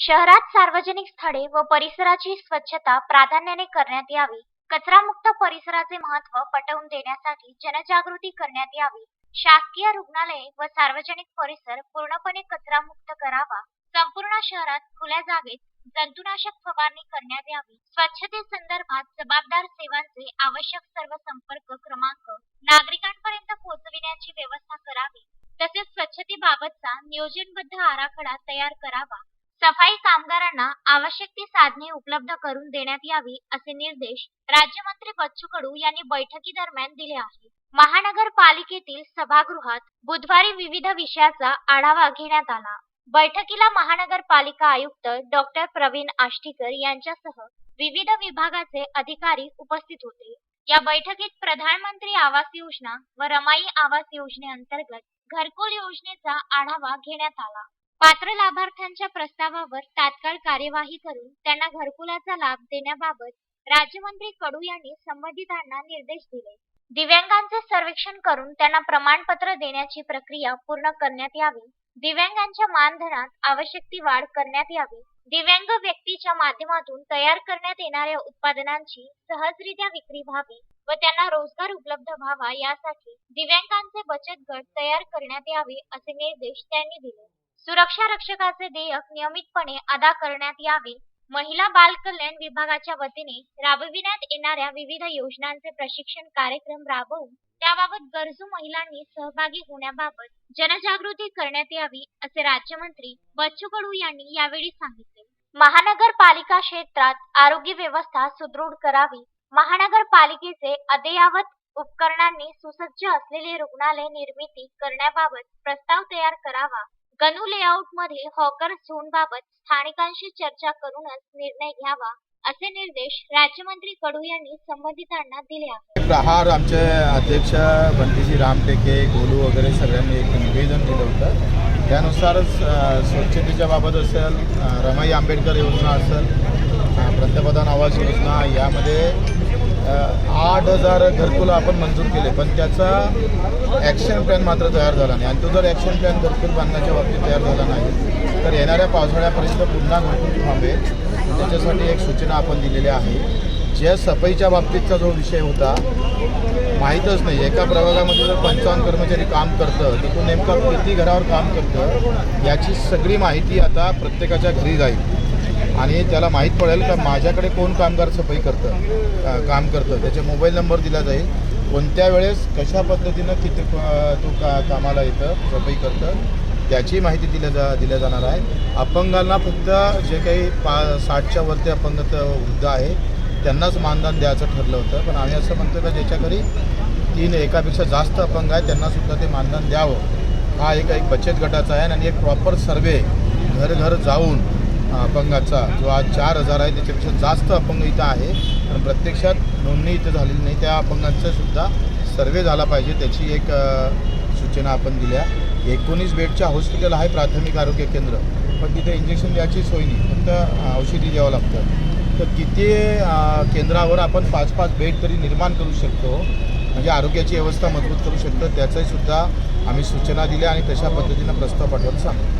शहरात सार्वजनिक स्थळे व परिसराची स्वच्छता प्राधान्याने करण्यात यावी. कचरामुक्त परिसराचे महत्त्व पटवून देण्यासाठी जनजागृती करण्यात यावी. शासकीय रुग्णालये व सार्वजनिक परिसर पूर्णपणे कचरामुक्त करावा. संपूर्ण शहरात खुल्या जागेत जंतुनाशक फवारणी करण्यात यावी. स्वच्छतेसंदर्भात जबाबदार सेवांचे आवश्यक सर्व संपर्क क्रमांक नागरिकांपर्यंत पोहोचविण्याची व्यवस्था करावी. तसेच स्वच्छतेबाबतचा नियोजनबद्ध आराखडा तयार करावा. सफाई कामगारांना आवश्यक ती साधने उपलब्ध करून देण्यात यावी असे निर्देश राज्यमंत्री बच्चू कडू यांनी बैठकीदरम्यान दिले आहे महानगरपालिकेतील सभागृहात बुधवारी विविध विषयाचा आढावा घेण्यात आला. बैठकीला महानगरपालिका आयुक्त डॉक्टर प्रवीण आष्टीकर यांच्यासह विविध विभागाचे अधिकारी उपस्थित होते. या बैठकीत प्रधानमंत्री आवास योजना व रमाई आवास योजनेअंतर्गत घरकुल योजनेचा आढावा घेण्यात आला. पात्र लाभार्थ्यांच्या प्रस्तावावर तात्काळ कार्यवाही करून त्यांना घरकुलाचा लाभ देण्याबाबत राज्यमंत्री कडू यांनी संबंधितांना निर्देश दिले. दिव्यांगांचे सर्वेक्षण करून त्यांना प्रमाणपत्र देण्याची प्रक्रिया पूर्ण करण्यात यावी. दिव्यांगांच्या मानधनात आवश्यक ती वाढ करण्यात यावी. दिव्यांग व्यक्तीच्या माध्यमातून तयार करण्यात येणाऱ्या उत्पादनांची सहजरित्या विक्री व्हावी व त्यांना रोजगार उपलब्ध व्हावा यासाठी दिव्यांगांचे बचत गट तयार करण्यात यावे असे निर्देश त्यांनी दिले. सुरक्षा रक्षकाचे देयक नियमितपणे अदा करण्यात यावे. महिला बाल कल्याण विभागाच्या वतीने राबविण्यात येणाऱ्या विविध योजनांचे प्रशिक्षण कार्यक्रम राबवून त्याबाबत गरजू महिलांनी सहभागी होण्याबाबत जनजागृती करण्यात यावी असे राज्यमंत्री बच्चू कडू यांनी यावेळी सांगितले. महानगरपालिका क्षेत्रात आरोग्य व्यवस्था सुदृढ करावी. महानगरपालिकेचे अद्ययावत उपकरणांनी सुसज्ज असलेले रुग्णालय निर्मिती करण्याबाबत प्रस्ताव तयार करावा. गणू लेआउटमध्ये हॉकर झोन बाबत स्थानिकांशी चर्चा करूनच निर्णय घ्यावा असे निर्देश राज्यमंत्री कडू यांनी संबंधितांना दिले आहेत. प्रहार आमचे अध्यक्ष बंटीजी रामटेके गोलू वगैरे सगळ्यांनी एक निवेदन दिलं होतं. त्यानुसारच स्वच्छतेच्या बाबत असेल रमाई आंबेडकर योजना असेल पंतप्रधान आवास योजना यामध्ये आठ हजार घरकुल आपण मंजूर केले पण त्याचा ॲक्शन प्लॅन मात्र तयार झाला नाही. आणि तो जर ॲक्शन प्लॅन घरकुल बांधण्याच्या बाबतीत तयार झाला नाही तर येणाऱ्या पावसाळ्यापर्यंत पुन्हा घरकुल थांबेल. त्याच्यासाठी एक सूचना आपण दिलेल्या आहे. ज्या सफाईच्या बाबतीतचा जो विषय होता माहीतच नाही. एका प्रभागामध्ये जर पंचावन्न कर्मचारी काम करतं तिथून नेमकं किती घरावर काम करतं याची सगळी माहिती आता प्रत्येकाच्या घरी जाईल. आणि त्याला माहीत पडेल का माझ्याकडे कोण कामगार सफाई करतं काम करतं. त्याचे मोबाईल नंबर दिला जाईल. कोणत्या वेळेस कशा पद्धतीनं किती तो का कामाला येतं सफाई करतं त्याची माहिती दिल्या जा दिल्या जाणार आहे. अपंगांना फक्त जे काही पा साठच्या वरती अपंगत वृद्ध आहे त्यांनाच मानधन द्यायचं ठरलं होतं. पण आम्ही असं म्हणतो का ज्याच्या घरी तीन एकापेक्षा जास्त अपंग आहे त्यांनासुद्धा ते मानधन द्यावं. हा एक एक बचत गटाचा आहे आणि एक प्रॉपर सर्वे घर घर जाऊन अपंगाचा जो आज चार हजार आहे त्याच्यापेक्षा जास्त अपंग इथं आहे. पण प्रत्यक्षात नोंदणी इथं झालेली नाही. त्या अपंगांचा सुद्धा सर्वे झाला पाहिजे. त्याची एक सूचना आपण दिल्या. एकोणीस बेडच्या हॉस्पिटल आहे प्राथमिक आरोग्य केंद्र. पण तिथे इंजेक्शन द्यायची सोय नाही. फक्त औषधी द्यावं लागतं. तर किती केंद्रावर आपण पाच पाच बेड तरी निर्माण करू शकतो. म्हणजे आरोग्याची व्यवस्था मजबूत करू शकतो. त्याचाही सुद्धा आम्ही सूचना दिल्या आणि तशा पद्धतीनं प्रस्ताव पाठवत सांगतो.